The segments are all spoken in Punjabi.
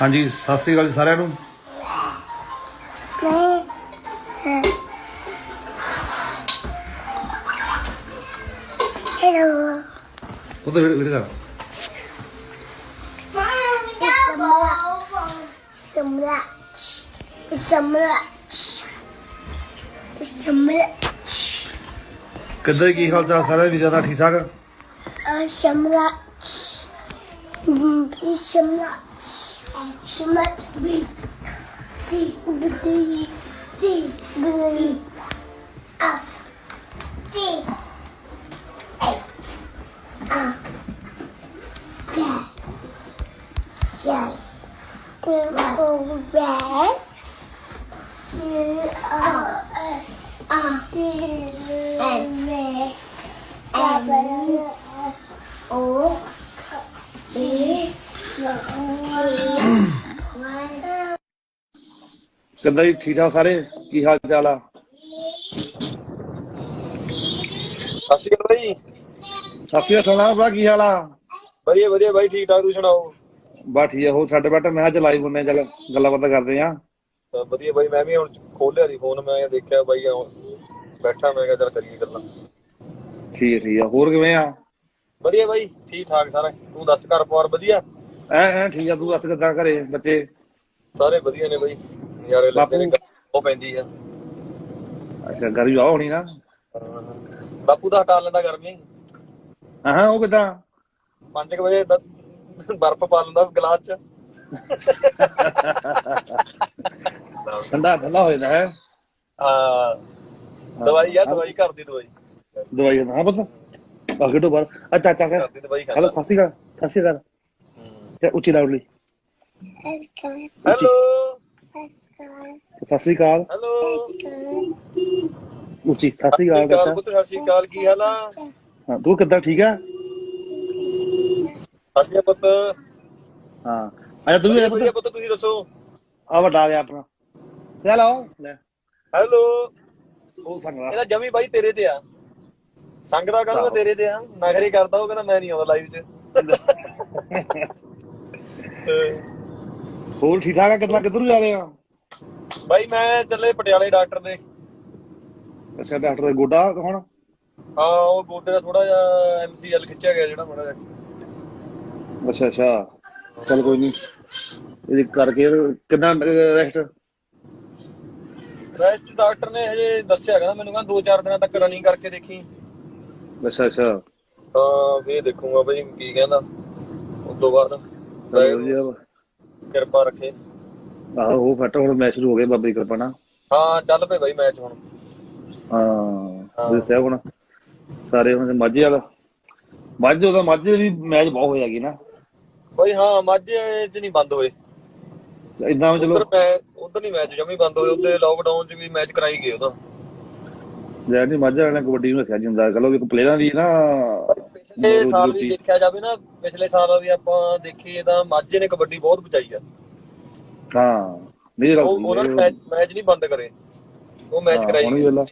ਹਾਂਜੀ ਸਤਿ ਸ੍ਰੀ ਅਕਾਲ ਜੀ ਸਾਰਿਆਂ ਨੂੰ। Hello. ਉਹ ਤਾਂ ਵੀਡੀਓ ਕਰ match. ਕਿੱਦਾਂ ਕੀ ਹਾਲ ਚਾਲ ਸਾਰੇ ਵੀਰਾਂ ਦਾ? ਠੀਕ ਠਾਕ It's a She must be C B D G B E F G H I J J red U R S R N M ਕਿੱਦਾਂ ਜੀ ਠੀਕ ਠਾਕ ਸਾਰੇ? ਕੀ ਹਾਲ ਚਾਲ ਆ? ਸਤਿ ਸ਼੍ਰੀ ਅਕਾਲ ਭਾਈ ਸੁਣਾ ਬਾ ਕੀ ਹਾਲ ਆ? ਵਧੀਆ ਵਧੀਆ ਬਾਈ ਠੀਕ ਠਾਕ ਤੁਸੀਂ ਸੁਣਾਓ? ਬਾ ਠੀਕ ਆ ਹੋ ਸਾਡੇ ਬੈਠਾ ਮੈਂ ਅੱਜ ਲਾਈਵ ਹੁੰਨੇ ਚੱਲ ਗੱਲਾਂ ਬਾਤਾਂ ਕਰਦੇ ਆ। ਵਧੀਆ ਬਾਈ ਮੈਂ ਵੀ ਹੁਣ ਖੋਲਿਆ ਸੀ ਫੋਨ ਮੈਂ ਦੇਖਿਆ ਬਾਈ ਬੈਠਾ ਮੈਂ ਕਿਹਾ ਚੱਲ ਕਰੀਏ ਗੱਲਾਂ। ਠੀਕ ਠੀਕ ਆ ਹੋਰ ਕਿਵੇਂ ਆ? ਵਧੀਆ ਬਾਈ ਠੀਕ ਠਾਕ ਸਾਰਾ ਤੂੰ ਦੱਸ ਘਰ ਪਰਿਵਾਰ ਵਧੀਆ? ਐ ਐ ਠੀਕ ਆ ਤੂੰ ਦੱਸ ਕਿੱਦਾਂ ਘਰੇ ਬੱਚੇ? ਸਾਰੇ ਵਧੀਆ ਨੇ ਬਾਈ। ਨਜ਼ਾਰੇ ਲੈਂਦੇ ਨੇ ਉਹ ਪੈਂਦੀ ਆ। ਅੱਛਾ ਘਰ ਹੀ ਆ ਹੋਣੀ ਨਾ। ਹਾਂ। ਬਾਪੂ ਦਾ ਹਟਾ ਲੈਂਦਾ ਗਰਮੀ। ਹਾਂ ਹਾਂ ਉਹ ਕਿੱਦਾਂ? 5 ਵਜੇ ਦ- ਬਰਫ਼ ਪਾ ਲੈਂਦਾ ਗਲਾਸ ਚ। ਠੰਡਾ ਠੰਡਾ ਹੋ ਜਾਂਦਾ ਹੈ। ਆ ਦਵਾਈ ਆ ਦਵਾਈ ਘਰ ਦੀ ਦਵਾਈ। ਦਵਾਈ ਹਾਂ ਪੁੱਤ। ਆ ਕਿਟੋ ਬਾਹਰ ਅੱਛਾ ਅੱਛਾ ਘਰ ਦੀ ਦਵਾਈ ਹਲੋ ਸਤਿ ਸ਼੍ਰੀ ਅਕਾਲ ਸਤਿ ਸ਼੍ਰੀ ਅਕਾਲ। ਤੇ ਉੱਚੀ ਲਾਉਡਲੀ ਹੈਲੋ। ਸਤਿ ਸ਼੍ਰੀ ਅਕਾਲ। ਹੈਲੋ। ਉੱਚੀ ਸਤਿ ਸ਼੍ਰੀ ਅਕਾਲ ਕਾਲ ਬੱਚਾ ਪੁੱਤ ਸਤਿ ਸ਼੍ਰੀ ਅਕਾਲ ਕੀ ਹਾਲ ਆ? ਹਾਂ ਤੂੰ ਕਿੱਦਾਂ ਠੀਕ ਆ? ਅਸੀਂ ਪੁੱਤ। ਹਾਂ। ਆਇਆ ਤੂੰ ਵੀ ਪੁੱਤ। ਪੁੱਤ ਤੁਸੀਂ ਦੱਸੋ? ਆ ਵੱਡਾ ਆ ਗਿਆ ਆਪਣਾ। ਚਲੋ ਲੈ। ਹੈਲੋ। ਉਹ ਸੰਗਲਾ। ਇਹਦਾ ਜਮੀ ਬਾਈ ਤੇਰੇ ਤੇ ਆ। ਸੰਗ ਦਾ ਕਹਿੰਦਾ ਤੇਰੇ ਤੇ ਆ। ਨਖਰੀ ਕਰਦਾ ਉਹ ਕਹਿੰਦਾ ਮੈਂ ਨਹੀਂ ਆਉਂਦਾ ਲਾਈਵ 'ਚ। ਹੋਰ ਠੀਕ ਠਾਕ ਆ? ਕਿੱਦਾਂ ਕਿੱਧਰ ਜਾ ਰਹੇ ਆ ਬਾਈ ਮੈਂ ਚੱਲੇ ਪਟਿਆਲੇ ਡਾਕਟਰ ਦੇ। ਅੱਛਾ ਡਾਕਟਰ ਦਾ ਗੋਡਾ ਹੁਣ ਹਾਂ ਉਹ ਗੋਡੇ ਦਾ ਥੋੜਾ ਜਿਹਾ ਐਮਸੀਐਲ ਖਿੱਚਿਆ ਗਿਆ ਜਿਹੜਾ ਮਾੜਾ ਜਿਹਾ। ਅੱਛਾ ਅੱਛਾ। ਚਲ ਕੋਈ ਨਹੀਂ ਇਹ ਕਰਕੇ ਕਿੱਦਾਂ ਰੈਸਟ ਰੈਸਟ ਡਾਕਟਰ ਨੇ ਹਜੇ ਦੱਸਿਆ ਕਹਿੰਦਾ ਮੈਨੂੰ ਕਹਿੰਦਾ 2-4 ਦਿਨਾਂ ਤੱਕ ਰਨਿੰਗ ਕਰਕੇ ਦੇਖੀ। ਅੱਛਾ ਅੱਛਾ। ਤਾਂ ਫੇਰ ਦੇਖੂਗਾ ਬਾਈ ਕੀ ਕਹਿੰਦਾ। ਉਸ ਤੋਂ ਬਾਅਦ। ਕਿਰਪਾ ਰੱਖੇ। ਆਹੋ ਉਹ ਫਟ ਹੁਣ ਮੈਚ ਸ਼ੁਰੂ ਹੋ ਗਿਆ ਬਾਬੇ ਦੀ ਕਿਰਪਾ ਨਾਲ। ਹਾਂ ਚੱਲ ਪਏ ਬਾਈ ਮੈਚ ਹੁਣ। ਹਾਂ ਦੱਸਿਆ ਹੁਣ। ਸਾਰੇ ਹੁਣ ਮਾਝੇ ਵਾਲਾ। ਮਾਝੇ ਉਹਦਾ ਮਾਝੇ ਵੀ ਮੈਚ ਬਹੁਤ ਹੋਇਆ ਗਈ ਨਾ। ਬਾਈ ਹਾਂ ਮਾਝੇ 'ਚ ਨਹੀਂ ਬੰਦ ਹੋਏ। ਇਦਾਂ ਚਲੋ। ਉਧਰ ਨਹੀਂ ਮੈਚ ਜਮੀ ਬੰਦ ਹੋਏ। ਉੱਤੇ ਲੋਕਡਾਊਨ 'ਚ ਵੀ ਮੈਚ ਕਰਾਈ ਗਏ ਉਹਦਾ ਜੈ ਨਹੀਂ ਮਾਝੇ ਵਾਲਿਆਂ ਕਬੱਡੀ ਨੂੰ ਰੱਖਿਆ ਜਿੰਦਾ ਕਹ ਲੋ ਇੱਕ ਪਲੇਅਰਾਂ ਦੀ ਨਾ ਪਿਛਲੇ ਸਾਲ ਵੀ ਦੇਖਿਆ ਜਾਵੇ ਨਾ ਪਿਛਲੇ ਸਾਲ ਵੀ ਆਪਾਂ ਦੇਖੀਏ ਤਾਂ ਮਾਝੇ ਨੇ ਕਬੱਡੀ ਬਹੁਤ ਬਚਾਈ ਆ। ਹਾਂ ਉਹ ਉਹਨਾਂ ਨੇ ਮੈਚ ਮੈਚ ਨਹੀਂ ਬੰਦ ਕਰੇ। ਉਹ ਮੈਚ ਕਰਾਈ ਹੁਣ ਵੀ ਗਏ ਵੇਲਾ।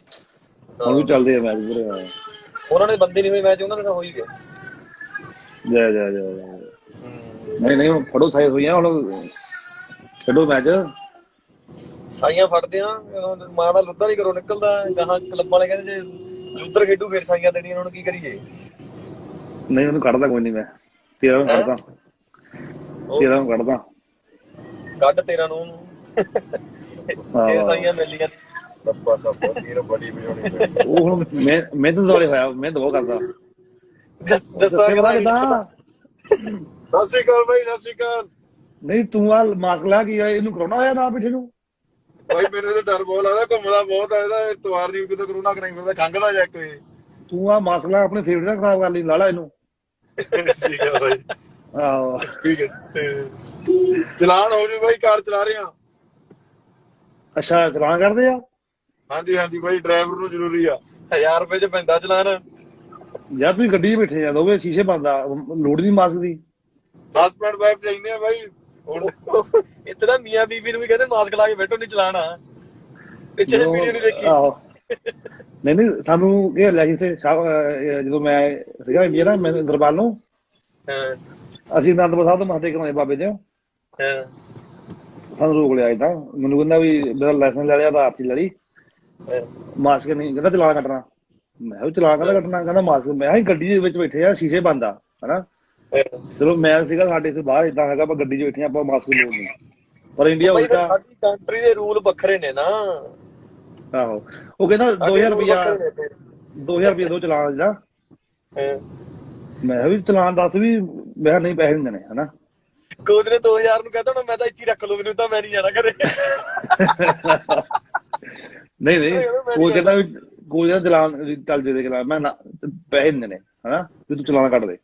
ਹੁਣ ਵੀ ਚੱਲਦੇ ਆ ਮੈਚ ਪੂਰੇ ਉਹਨਾਂ ਨੇ ਬੰਦੇ ਨਹੀਂ ਹੋਏ ਮੈਚ ਉਹਨਾਂ ਦੇ ਤਾਂ ਹੋ ਹੀ ਗਏ। ਜੈ ਜੈ ਜੈ। ਨਹੀਂ ਨਹੀਂ ਫੜੋ ਸਾਈ ਹੋਈਆਂ ਹੁਣ ਖੇਡੋ ਮੈਚ ਸਾਈਆਂ ਫੜਦੇ ਆ ਮਾਂ ਦਾ ਲੁੱਧਾ ਨਹੀਂ ਕਰੋ ਨਿਕਲਦਾ। ਗਾਹਾਂ ਕਲੱਬ ਵਾਲੇ ਕਹਿੰਦੇ ਜੇ ਲੁੱਧਰ ਖੇਡੂ ਫੇਰ ਸਾਈਆਂ ਦੇਣੀਆਂ ਉਹਨਾਂ ਨੂੰ ਕੀ ਕਰੀਏ? ਨਹੀਂ ਉਹਨੂੰ ਕੱਢਦਾ ਕੋਈ ਨਹੀਂ ਮੈਂ। ਤੇਰਾ ਨੂੰ ਕੱਢਦਾ। ਤੇਰਾ ਨੂੰ ਕੱਢਦਾ। ਕੱਢ ਤੇਰਾ ਨੂੰ। ਇਹ ਸਾਈਆਂ ਮਿਲੀਆਂ। ਸੱਪਾ ਸੱਪਾ ਤੇਰਾ ਬੜੀ ਪੈਣੀ ਉਹ ਹੁਣ ਮੈਂ ਮਿਹਨਤ ਵਾਲੇ ਹੋਇਆ ਮਿਹਨਤ ਬਹੁਤ ਕਰਦਾ। ਦੱਸ- ਕਿਦਾਂ? ਸਤਿ ਸ਼੍ਰੀ ਅਕਾਲ ਬਾਈ ਸਤਿ ਸ਼੍ਰੀ ਅਕਾਲ। ਨਹੀਂ ਤੂੰ ਆ ਮਾਸਕ ਲਾ ਕੀ ਆ, ਇਹਨੂੰ ਕਰੋਨਾ ਹੋਇਆ ਨਾ ਪਿੱਛੇ ਨੂੰ? ਬਾਈ ਮੈਨੂੰ ਤਾਂ ਡਰ ਬਹੁਤ ਲੱਗਦਾ ਘੁੰਮਦਾ ਬਹੁਤ ਆ ਇਹਦਾ ਇਤਵਾਰ ਨਹੀਂ ਕਿਤੇ ਕਰੋਨਾ ਕਰਾਈ ਫਿਰਦਾ ਖੰਗਦਾ ਜਾ ਕੇ ਤੂੰ ਆ ਮਾਸਕ ਲਾ ਆਪਣੇ ਫੇਵਰਟ ਨਾਲ ਖਰਾਬ ਕਰ ਲਈ ਲਾਲਾ ਇਹਨੂੰ। ਠੀਕ ਹੈ ਬਾਈ। ਆਹੋ। ਠੀਕ ਹੈ ਚਲਾਨ ਹੋ ਜੂ ਬਾਈ ਕਾਰ ਚਲਾ ਰਹੇ ਆ ਅੱਛਾ ਚਲਾਨ ਕਰਦੇ ਆ? ਹਾਂਜੀ ਹਾਂਜੀ ਬਾਈ ਡਰਾਈਵਰ ਨੂੰ ਜ਼ਰੂਰੀ ਆ। 1000 ਰੁਪਏ ਚ ਪੈਂਦਾ ਚਲਾਨ। ਯਾਰ ਤੁਸੀਂ ਗੱਡੀ 'ਚ ਬੈਠੇ ਆ ਦੋਵੇਂ ਸ਼ੀਸ਼ੇ ਬੰਦ ਆ ਲੋੜ ਨਹੀਂ ਮਾਸਕ ਦੀ। 10 ਮਿੰਟ ਬਾਅਦ ਚਾਹੀਦੇ ਆ ਬਾਈ। ਹੁਣ ਇੱਥੇ ਤਾਂ ਮੀਆਂ ਬੀਬੀ ਨੂੰ ਵੀ ਕਹਿੰਦੇ ਮਾਸਕ ਲਾ ਕੇ ਬੈਠੋ ਨਹੀਂ ਚਲਾਣਾ ਪਿੱਛੇ ਦੀ ਵੀਡੀਓ ਨਹੀਂ ਦੇਖੀ। ਆਹੋ। ਨਹੀਂ ਨਹੀਂ ਸਾਨੂੰ ਇਹ ਲੈ ਸੀ ਤੇ ਜਦੋਂ ਮੈਂ ਸੀਗਾ ਇੰਡੀਆ ਨਾ ਮੈਂ ਦਰਬਾਰ ਨੂੰ ਹਾਂ। ਅਸੀਂ ਅਨੰਦਪੁਰ ਸਾਹਿਬ ਤੋਂ ਮੱਥੇ ਕਰਾਉਂਦੇ ਬਾਬੇ ਦੇ ਹਾਂ ਸਾਨੂੰ ਰੋਕ ਲਿਆ ਇਦਾਂ ਮੈਨੂੰ ਕਹਿੰਦਾ ਵੀ ਮੇਰਾ ਲਾਇਸੈਂਸ ਲੈ ਲਿਆ ਆਧਾਰ ਸੀ ਲੜੀ ਮਾਸਕ ਨਹੀਂ ਕਹਿੰਦਾ ਚਲਾਨ ਕੱਟਣਾ। ਮੈਂ ਕਿਹਾ ਵੀ ਚਲਾਨ ਕਹਿੰਦਾ ਕੱਟਣਾ? ਕਹਿੰਦਾ ਮਾਸਕ ਮੈਂ ਅਸੀਂ ਗੱਡੀ ਦੇ ਵਿੱਚ ਬੈਠੇ ਆ ਸ਼ੀਸ਼ੇ ਬੰਦ ਆ ਹਨਾ? ਚਲੋ ਮੈਂ ਸੀਗਾ ਸਾਡੇ ਤੋਂ ਬਾਹਰ ਇਦਾਂ ਹੈਗਾ ਆਪਾਂ ਗੱਡੀ 'ਚ ਬੈਠੇ ਆਪਾਂ ਮਾਸਕ ਲੋੜ ਨਹੀਂ ਪਰ ਇੰਡੀਆ ਉਲਟਾ ਸਾਡੀ ਕੰਟਰੀ ਦੇ ਰੂਲ ਵੱਖਰੇ ਨੇ ਨਾ। ਆਹੋ। ਉਹ ਕਹਿੰਦਾ ਸਾਡੇ 2000 rule ਰੁਪਿਆ ਵੱਖਰੇ ਨੇ ਇੱਥੇ। 2000 ਰੁਪਿਆ ਦੋ ਚਲਾਨ ਦਾ ਹਾਂ। ਮੈਂ ਵੀ ਚਲਾਨ ਦੱਸ ਵੀ ਮੈਂ ਨਹੀਂ ਪੈਸੇ ਨਹੀਂ ਦੇਣੇ ਹਨਾ? ਕੋਚ ਨੇ 2000 ਨੂੰ ਕਹਿੰਦਾ ਹੁਣ ਮੈਂ ਤਾਂ ਇੱਥੇ ਹੀ ਰੱਖ ਲੂ ਮੈਨੂੰ ਤਾਂ ਮੈਂ ਨਹੀਂ ਜਾਣਾ ਘਰੇ। ਨਹੀਂ ਨਹੀਂ ਨਹੀਂ ਕਹਿੰਦਾ ਕੋਈ ਕਹਿੰਦਾ ਚਲਾਨ ਚੱਲ ਦੇ ਦੇ ਚਲਾਨ ਮੈਂ ਨਾ ਪੈਸੇ ਨਹੀਂ ਦੇਣੇ ਹਨਾ? ਵੀ ਤੂੰ ਚਲਾਨ ਕੱਟ ਦੇ।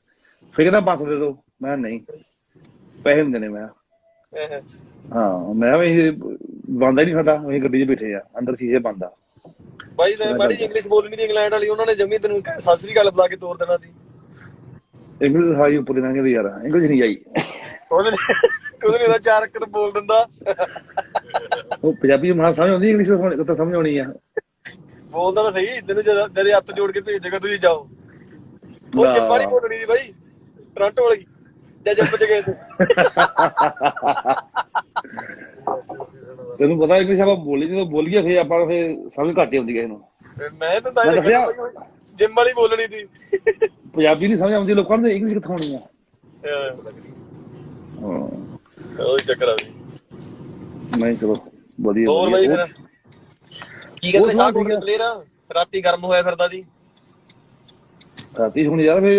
ਫਿਰ ਕਹਿੰਦਾ ਪਾਸ ਦੇ ਦੋ। ਮੈਂ ਨਹੀਂ ਪੈਸੇ ਨਹੀਂ ਦੇਣੇ ਮੈਂ। ਹਾਂ। ਮੈਂ ਵੀ ਬੰਦਾ ਨਹੀਂ ਸਾਡਾ ਅਸੀਂ ਗੱਡੀ 'ਚ ਬੈਠੇ ਆ ਅੰਦਰ ਸ਼ੀਸ਼ੇ ਬੰਦ ਭਾਈ ਤੇ ਮਾੜੀ ਇੰਗਲਿਸ਼ ਬੋਲਣੀ ਦੀ ਇੰਗਲੈਂਡ ਵਾਲੀ ਉਹਨਾਂ ਨੇ ਜਮੀ ਤੈਨੂੰ ਸਤਿ ਸ੍ਰੀ ਅਕਾਲ ਬੁਲਾ ਕੇ ਤੋਰ ਦੇਣਾ ਸੀ। ਇੰਗਲਿਸ਼ ਸਾਈ ਉੱਪਰ ਦੀ ਲੰਘਦੀ ਯਾਰ ਇੰਗਲਿਸ਼ ਨਹੀਂ ਆਈ। ਉਹਨੇ ਨਹੀਂ ਉਹਦਾ ਚਾਰ ਅੱਖਰ ਬੋਲ ਦਿੰਦਾ। ਉਹ ਪੰਜਾਬੀ ਮਹਾ ਸਮਝ ਆਉਂਦੀ ਇੰਗਲਿਸ਼ ਤਾਂ ਤਾਂ ਸਮਝ ਆਉਣੀ ਆ। ਬੋਲਦਾ ਤਾਂ ਸਹੀ ਤੈਨੂੰ ਜਦ ਜਦੇ ਹੱਥ ਜੋੜ ਕੇ ਭੇਜ ਦੇਗਾ ਤੁਸੀਂ ਜਾਓ। ਉਹ ਨਾ। ਨਹੀਂ ਬੋਲਣੀ ਦੀ ਬਾਈ ਟੋਰਾਂਟੋ ਵਾਲੀ ਜਾਂ ਜੰਪ ਚ ਗਏ ਤੂੰ। ਤੈਨੂੰ ਪਤਾ ਇੰਗਲਿਸ਼ ਆਪਾਂ ਬੋਲੀ ਜਦੋਂ ਬੋਲੀਏ ਫੇਰ ਆਪਾਂ ਫੇਰ ਸਮਝ ਘੱਟ ਹੀ ਆਉਂਦੀ ਕਿਸੇ ਨੂੰ। ਮੈਂ ਤਾਂ ਤਾਂ ਮੈਂ ਦੱਸਿਆ। ਜਿੰਮ ਵਾਲੀ ਬੋਲਣੀ ਦੀ ਪੰਜਾਬੀ ਨਹੀਂ ਸਮਝ ਆਉਂਦੀ ਲੋਕਾਂ ਨੂੰ ਇੰਗਲਿਸ਼ ਕਿੱਥੋਂ ਆਉਣੀ ਆ ਹਾਂ, ਉਹ ਚੱਕਰ ਆ ਵੀ ਨਹੀਂ ਚਲੋ ਵਧੀਆ ਹੋਰ ਬਾਈ। ਫਿਰ ਕੀ ਕਹਿੰਦੇ ਸ਼ਾਹ ਦੇ ਪਲੇਅਰ ਰਾਤੀ ਗਰਮ ਹੋਇਆ ਫਿਰਦਾ ਦੀ ਰਾਤੀ ਹੁਣ ਯਾਰ ਫੇ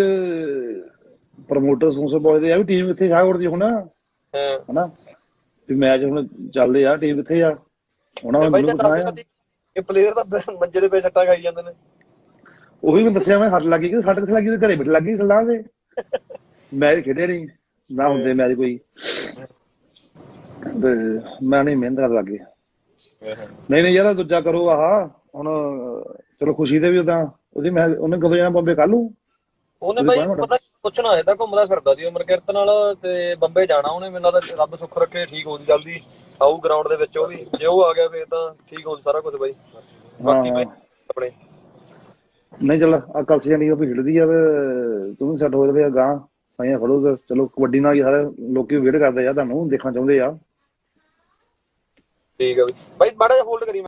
ਪ੍ਰਮੋਟਰ ਸਪਾਂਸਰ ਪੁੱਛਦੇ ਆ ਵੀ ਟੀਮ ਕਿੱਥੇ ਸ਼ਾਹਕੋਟ ਦੀ ਹੁਣ ਹਾਂ ਹਨਾ ਵੀ ਮੈਚ ਹੁਣ ਚੱਲਦੇ ਆ ਟੀਮ ਕਿੱਥੇ ਆ ਉਹਨਾਂ ਨੇ ਇਹ ਪਲੇਅਰ ਤਾਂ ਮੰਜੇ ਦੇ ਪੇ ਸੱਟਾਂ ਖਾਈ ਜਾਂਦੇ ਨੇ ਉਹੀ ਮੈਂ ਦੱਸਿਆ ਮੈਂ ਸੱਟ ਲੱਗੀ ਕਿ ਸੱਟ ਕਿੱਥੇ ਲੱਗੀ? ਘਰੇ ਬਿਠ ਲੱਗੀ ਸਲਾਹ ਦੇ। ਮੈਚ ਖੇਡਿਆ ਨਹੀਂ ਨਾ ਹੁੰਦੇ ਮੈਚ ਕੋਈ। ਤੇ ਮੈਂ ਨਹੀਂ ਮਿਹਨਤ ਕਰਨ ਲੱਗੇ ਨਹੀਂ ਨਹੀਂ ਯਾਰ ਦੂਜਾ ਕਰੋ ਆਹ। ਹੁਣ ਚਲੋ ਖੁਸ਼ੀ ਦੇ ਵੀ ਉਦਾਂ ਉਹਦੀ ਮੈਂ ਉਹਨੇ ਕਦੋਂ ਜਾਣਾ ਬੰਬੇ? ਕੱਲ ਉਹਨੇ ਬਾਈ ਪਤਾ ਪੁੱਛਣਾ ਹੈ ਤਾਂ ਘੁੰਮਦਾ ਫਿਰਦਾ ਸੀ ਉਮਰ ਕਿਰਤ ਨਾਲ ਤੇ ਬੰਬੇ ਜਾਣਾ ਉਹਨੇ। ਮੈਨੂੰ ਲੱਗਦਾ ਰੱਬ ਸੁੱਖ ਰੱਖੇ ਠੀਕ ਹੋ ਜੀ ਜਲਦੀ। ਆਊ ਗਰਾਊਂਡ ਦੇ ਵਿੱਚ ਉਹ ਵੀ। ਜੇ ਉਹ ਆ ਗਿਆ ਫੇਰ ਤਾਂ ਠੀਕ ਹੋ ਜੂ ਸਾਰਾ ਕੁਝ ਬਾਈ। ਬਾਕੀ ਬਾਈ ਆਪਣੇ। ਨਹੀਂ, ਚੱਲ ਆ ਕਲਸੀ ਜਾਨੀ ਉਹ ਖੇਡਦੀ ਆ ਤੇ ਤੂੰ ਵੀ ਸੈੱਟ ਹੋ ਜਾਵੇ ਗਾਂ ਸਾਈਆਂ ਫੜੋ ਤੇ ਚਲੋ ਕਬੱਡੀ ਨਾਲ ਹੀ ਸਾਰੇ ਲੋਕੀ ਵੇਟ ਕਰਦੇ ਆ, ਤੁਹਾਨੂੰ ਦੇਖਣਾ ਚਾਹੁੰਦੇ ਆ। ਠੀਕ ਆ ਬਾਈ ਬਾਈ, ਮਾੜਾ ਜਿਹਾ ਹੋਲਡ ਕਰੀ